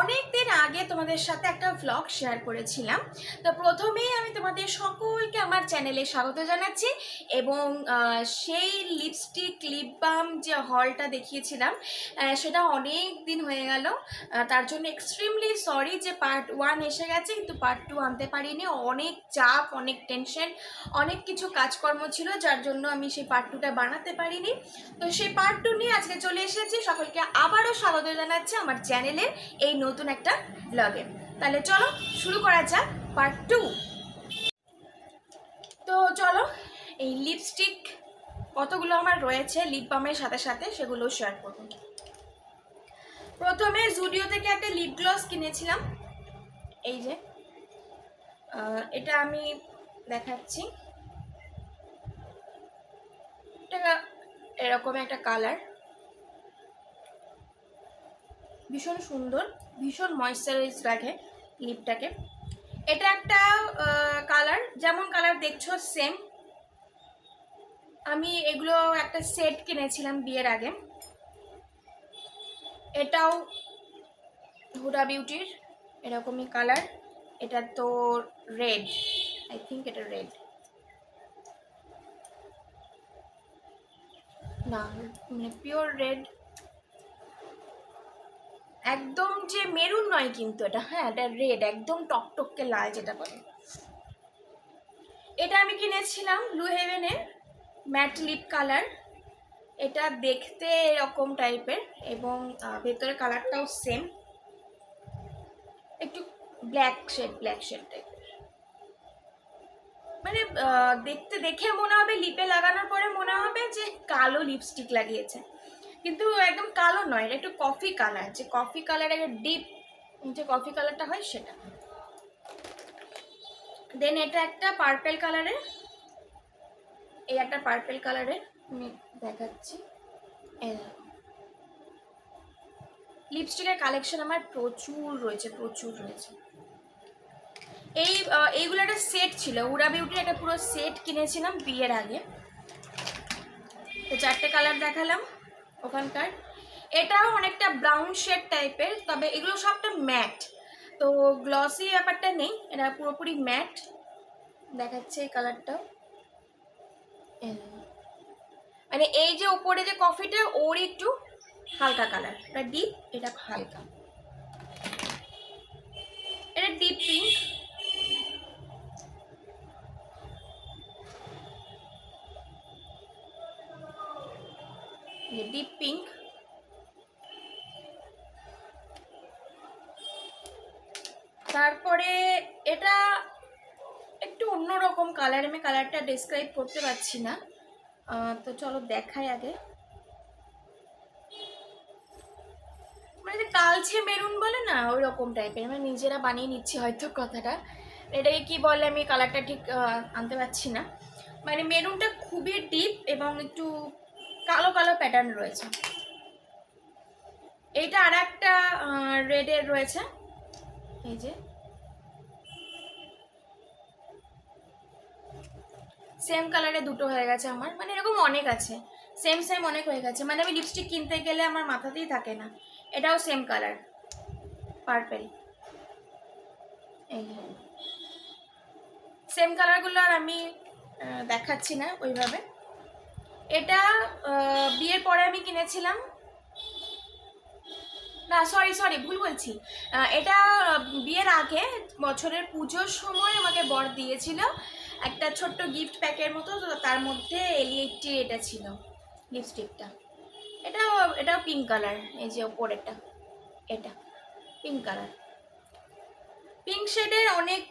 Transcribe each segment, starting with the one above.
অনেক দিন আগে তোমাদের সাথে একটা ভ্লগ শেয়ার করেছিলাম। তো প্রথমেই আমি তোমাদের সকলকে আমার চ্যানেলে স্বাগত জানাচ্ছি এবং সেই লিপস্টিক লিপ বাম যে হলটা দেখিয়েছিলাম সেটা অনেক দিন হয়ে গেল। তার জন্য এক্সট্রিমলি সরি যে পার্ট ওয়ান এসে গেছে, কিন্তু পার্ট টু আনতে পারিনি। অনেক চাপ, অনেক টেনশন অনেক কিছু কাজকর্ম ছিল, যার জন্য আমি সেই পার্ট টুটা বানাতে পারিনি। তো সেই পার্ট টু নিয়ে আজকে চলে এসেছি। সকলকে আবারও স্বাগত জানাচ্ছি আমার চ্যানেলের এই নতুন একটা ব্লগে তাহলে চলো, শুরু করা যাক পার্ট টু তো চলো, এই লিপস্টিক কতগুলো আমার রয়েছে লিপ বামের সাথে সাথে সেগুলো শেয়ার করব। প্রথমে জুডিও থেকে একটা লিপ গ্লস কিনেছিলাম। এই যে এটা আমি দেখাচ্ছি। এরকম একটা কালার ভীষণ সুন্দর, ভীষণ ময়শ্চারাইজ রাখে লিপটাকে এটা একটা কালার যেমন কালার দেখছ সেম আমি এগুলো একটা সেট কিনেছিলাম বিয়ের আগে। এটাও হুডা বিউটির এরকমই কালার এটা তো রেড আই থিঙ্ক এটা রেড না মানে পিওর রেড একদম যে মেরুন নয় কিন্তু এটা হ্যাঁ এটা রেড একদম টকটককে লাল যেটা বলে। এটা আমি কিনেছিলাম ব্লু হেভেনের ম্যাট লিপ কালার এটা দেখতে এরকম টাইপের এবং আহ, ভেতরের কালারটাও সেম একটু ব্ল্যাক শেড ব্ল্যাক শেড টাইপের মানে দেখতে দেখে মনে হবে লিপে লাগানোর পরে মনে হবে যে কালো লিপস্টিক লাগিয়েছে। কিন্তু একদম কালো নয়, এটা একটু কফি কালার যে কফি কালারের ডিপ যে কফি কালারটা হয় সেটা। দেন এটা একটা পার্পেল কালারের এই একটা পার্পেল কালারের আমি দেখাচ্ছি। লিপস্টিকের কালেকশন আমার প্রচুর রয়েছে প্রচুর রয়েছে। এই এইগুলো একটা সেট ছিল উড়া বিউটির একটা পুরো সেট কিনেছিলাম বিয়ের আগে। তো চারটে কালার দেখালাম। ওখানকার। এটাও অনেকটা ব্রাউন শেড টাইপের তবে এগুলো সবটা ম্যাট তো গ্লসি ব্যাপারটা নেই এটা পুরোপুরি ম্যাট দেখাচ্ছে এই দেখো। মানে এই যে ওপরে যে কফিটা ওর একটু হালকা কালার এটা ডিপ এটা হালকা। এটা ডিপ পিঙ্ক ডিপ পিঙ্ক তারপরে এটা একটু অন্যরকম কালার আমি কালারটা ডিসক্রাইব করতে পারছি না। তো চলো দেখাই আগে। মানে যে কালচে মেরুন বলে না ওই রকম টাইপের মানে নিজেরা বানিয়ে নিচ্ছি হয়তো কথাটা। এটাকে কি বলে আমি কালারটা ঠিক আনতে পারছি না। মানে মেরুনটা খুবই ডিপ এবং একটু কালো কালো প্যাটার্ন রয়েছে। এইটা আর একটা রেডের রয়েছে। এই যে। সেম কালারে দুটো হয়ে গেছে আমার। মানে এরকম অনেক আছে। সেম সেম অনেক হয়ে গেছে। মানে আমি লিপস্টিক কিনতে গেলে আমার মাথাতেই থাকে না। এটাও সেম কালার পার্পেল এই সেম কালারগুলো আর আমি দেখাচ্ছি না ওইভাবে। এটা বিয়ের পরে আমি কিনেছিলাম। না সরি সরি ভুল বলছি। এটা, বিয়ের আগে বছরের পুজোর সময় আমাকে বর দিয়েছিল একটা ছোট্ট গিফট প্যাকের মতো তার মধ্যে এলিয়েটটি এটা ছিল লিপস্টিকটা এটা এটাও পিঙ্ক কালার এই যে ওপরেরটা, এটা পিঙ্ক কালার পিঙ্ক শেডের অনেক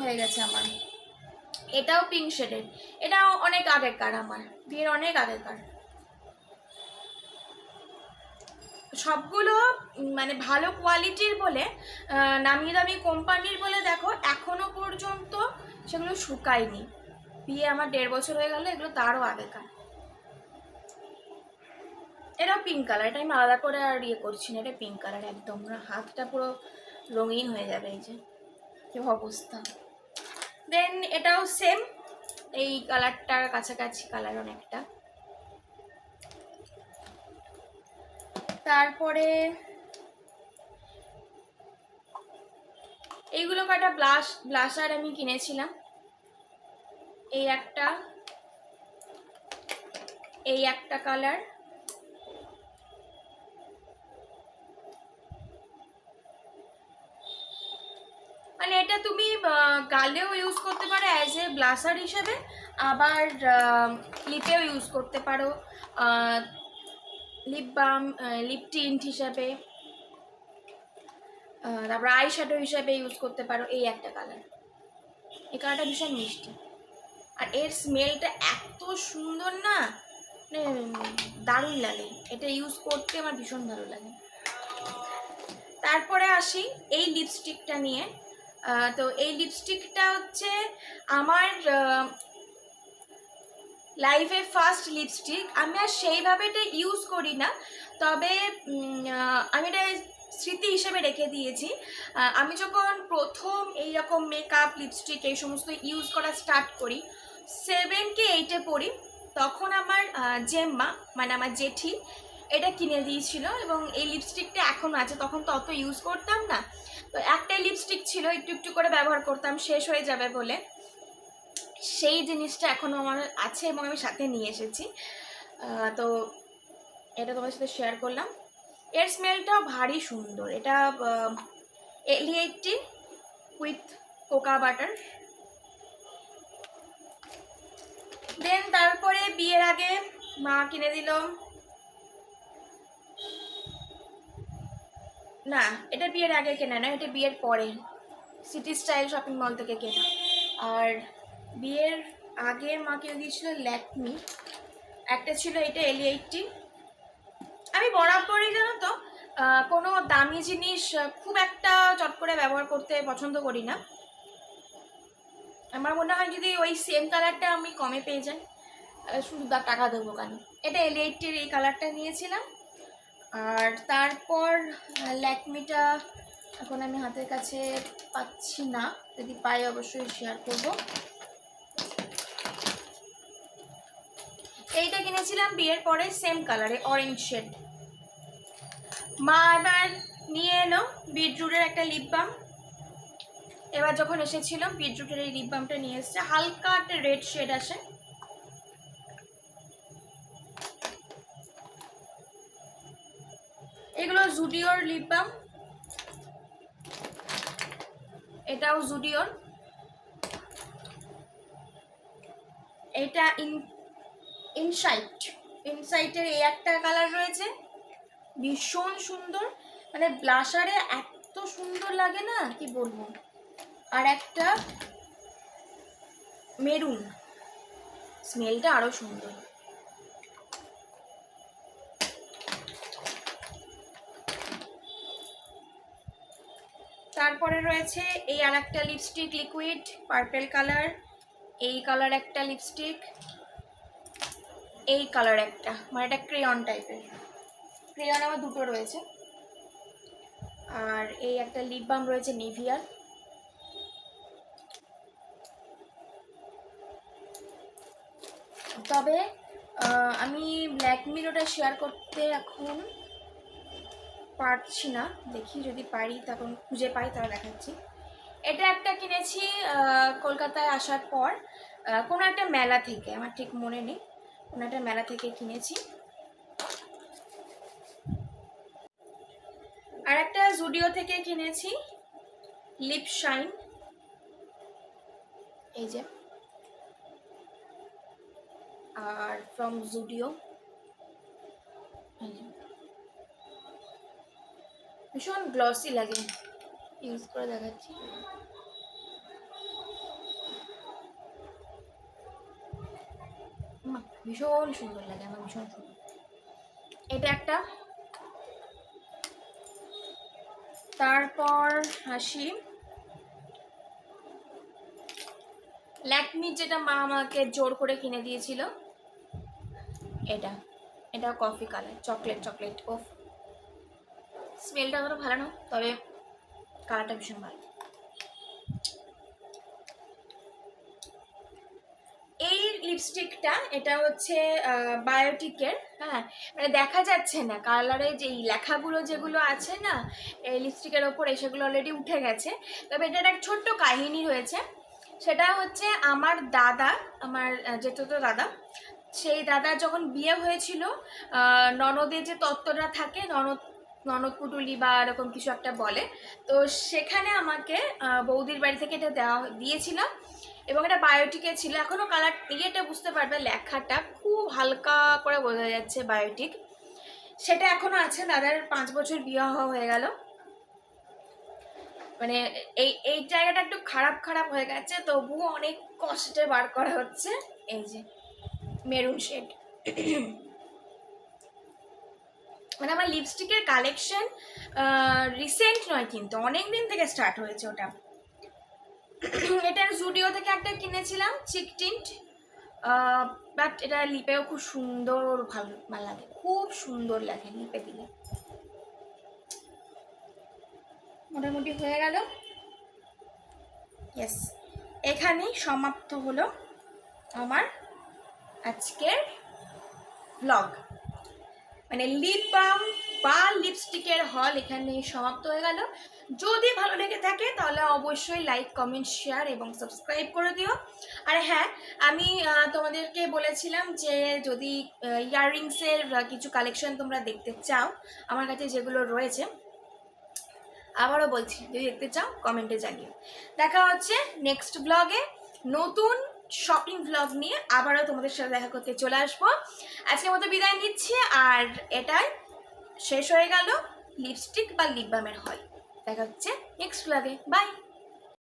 হয়ে গেছে আমার। এটাও পিঙ্ক শেডের এটাও অনেক আগেকার আমার। বিয়ের অনেক আগেকার। সবগুলো মানে ভালো কোয়ালিটির বলে নামি দামি কোম্পানির বলে দেখো, এখনও পর্যন্ত সেগুলো শুকায়নি। বিয়ে আমার দেড় বছর হয়ে গেল, এগুলো তারও আগেকার। এটাও পিঙ্ক কালার এটা আমি আলাদা করে আর ইয়ে করছি না, এটা পিঙ্ক কালার একদম। হাতটা পুরো রঙিন হয়ে যাবে এই যে। অবস্থা। দেন এটাও সেম এই কালারটার কাছাকাছি কালার অনেকটা। তারপরে এইগুলো কটা ব্লাশ ব্লাশার আমি কিনেছিলাম। এই একটা এই একটা কালার মানে এটা তুমি আহ, গালেও ইউজ করতে পারো অ্যাজ এ ব্লাসার হিসেবে, আবার লিপেও ইউজ করতে পারো লিপ বাম লিপ টিন্ট হিসাবে তারপর আই শ্যাডো হিসাবে ইউজ করতে পারো, এই একটা কালার এই কালারটা ভীষণ মিষ্টি। আর এর স্মেলটা এত সুন্দর না মানে দারুণ লাগে। এটা ইউজ করতে আমার ভীষণ ভালো লাগে। তারপরে আসি এই লিপস্টিকটা নিয়ে। তো এই লিপস্টিকটা হচ্ছে আমার লাইফে ফার্স্ট লিপস্টিক আমি আর সেইভাবে এটা ইউজ করি না, তবে আমি এটা স্মৃতি হিসেবে রেখে দিয়েছি। আমি যখন প্রথম এই রকম মেকআপ লিপস্টিক এই সমস্ত ইউজ করা স্টার্ট করি সেভেন কি এইটে পড়ি, তখন আমার জেম্মা মানে আমার জেঠি এটা কিনে দিয়েছিল এবং এই লিপস্টিকটা এখনও আছে, তখন তো অত ইউজ করতাম না। তো একটাই লিপস্টিক ছিল, একটু একটু করে ব্যবহার করতাম, শেষ হয়ে যাবে বলে। সেই জিনিসটা এখনও আমার আছে এবং আমি সাথে নিয়ে এসেছি। তো এটা তোমার সাথে শেয়ার করলাম। এর স্মেলটাও ভারী সুন্দর। এটা Elle eighty with cocoa butter then তারপরে বিয়ের আগে মা কিনে দিল। না, এটা বিয়ের আগে কেনা না, এটা বিয়ের পরে। সিটি স্টাইল শপিং মল থেকে কেনা। আর বিয়ের আগে মা কিনে দিয়েছিল ল্যাকমি একটা ছিল এটা এলি এইটটি আমি বরাবরই জানো তো কোনো দামি জিনিস খুব একটা চট করে ব্যবহার করতে পছন্দ করি না। আমার মনে হয় যদি ওই সেম কালারটা আমি কমে পেয়ে যাই শুধু টাকা দেবো কেন? এটা এল এইটটির এই কালারটা নিয়েছিলাম। আর তারপর ল্যাকমিটা এখন আমি হাতের কাছে পাচ্ছি না। যদি পাই অবশ্যই শেয়ার করব। এইটা কিনেছিলাম বিয়ের পরে সেম কালারে অরেঞ্জ শেড মা এবার নিয়ে এলো বিটরুটের একটা লিপ বাম এবার যখন এসেছিল, বিটরুটের এই লিপ বামটা নিয়ে এসেছে। হালকা একটা রেড শেড আসে এগুলো জুডিওর লিপ বাম এটাও জুডিওর। এটা ইন ইনসাইট ইনসাইটের এই একটা কালার রয়েছে। ভীষণ সুন্দর। মানে ব্লাশারে এত সুন্দর লাগে না, কি বলব? আর একটা মেরুন স্মেলটা আরও সুন্দর। তারপরে রয়েছে এই আর একটা লিপস্টিক লিকুইড পার্পেল কালার এই কালার একটা লিপস্টিক এই কালার একটা মানে এটা ক্রেয়ন টাইপের ক্রেয়ন আমার দুটো রয়েছে। আর এই একটা লিপ বাম রয়েছে নিভিয়ার তবে আমি ল্যাকমির ওটা শেয়ার করতে এখন পারছি না। দেখি যদি পারি, তখন খুঁজে পাই, তাহলে দেখাচ্ছি। এটা একটা কিনেছি কলকাতায় আসার পর। কোনো একটা মেলা থেকে, আমার ঠিক মনে নেই। কোনো একটা মেলা থেকে কিনেছি। আর একটা জুডিও থেকে কিনেছি, লিপ শাইন। এই যে। আর ফ্রম জুডিও ভীষণ গ্লসি লাগে। ইউজ করে দেখাচ্ছি। ভীষণ সুন্দর লাগে, আমার ভীষণ সুন্দর। এটা একটা। তারপর হাসি। ল্যাকমি যেটা মা আমাকে জোর করে কিনে দিয়েছিল, এটা। এটা কফি কালার চকলেট চকলেট ওফ। স্মেলটা অতটা ভালো না তবে কালারটা ভীষণ ভালো। এই লিপস্টিকটা এটা হচ্ছে বায়োটিকের হ্যাঁ মানে দেখা যাচ্ছে না কালারে যে লেখাগুলো যেগুলো আছে না এই লিপস্টিকের ওপরে সেগুলো অলরেডি উঠে গেছে। তবে এটার এক ছোট্ট কাহিনী রয়েছে সেটা হচ্ছে আমার দাদা আমার আহ, জেঠুতো দাদা সেই দাদা যখন বিয়ে হয়েছিল ননদের যে তত্ত্বটা থাকে ননদ ননদ পুটুলি বা এরকম কিছু একটা বলে। তো সেখানে আমাকে বৌদির বাড়ি থেকে এটা দেওয়া দিয়েছিল এবং এটা বায়োটিকে ছিল। এখনও কালার ইয়েটা বুঝতে পারবে লেখাটা। খুব হালকা করে বোঝা যাচ্ছে বায়োটিক সেটা এখনও আছে, দাদার পাঁচ বছর বিয়ে হওয়া হয়ে গেল। মানে এই এই জায়গাটা একটু খারাপ খারাপ হয়ে গেছে, তবুও অনেক কষ্টে বার করা হচ্ছে। এই যে, মেরুন শেড মানে আমার লিপস্টিকের কালেকশন রিসেন্ট নয় কিন্তু অনেক দিন থেকে স্টার্ট হয়েছে ওটা। এটা জুডিও থেকে একটা কিনেছিলাম চিক টিন্ট বাট এটা লিপেও খুব সুন্দর, ভালো ভালো লাগে। খুব সুন্দর লাগে লিপে দিলে। মোটামুটি হয়ে গেল। ইয়েস এখানেই সমাপ্ত হলো আমার আজকের ব্লগ মানে লিপ বাম বা লিপস্টিকের হল এখানে সমাপ্ত হয়ে গেল। যদি ভালো লেগে থাকে, তাহলে অবশ্যই লাইক কমেন্ট শেয়ার এবং সাবস্ক্রাইব করে দিও। আর হ্যাঁ আমি তোমাদেরকে বলেছিলাম যে যদি ইয়াররিংসের কিছু কালেকশন তোমরা দেখতে চাও, আমার কাছে যেগুলো রয়েছে, আবারও বলছি, যদি দেখতে চাও কমেন্টে জানিও। দেখা হচ্ছে নেক্সট ব্লগে নতুন শপিং ব্লগ নিয়ে আবারও তোমাদের সাথে দেখা করতে চলে আসব। আজকে মতো বিদায় নিচ্ছি, আর এটাই শেষ হয়ে গেল লিপস্টিক বা লিপ বামের হয় দেখা হচ্ছে নেক্সট ব্লগে বাই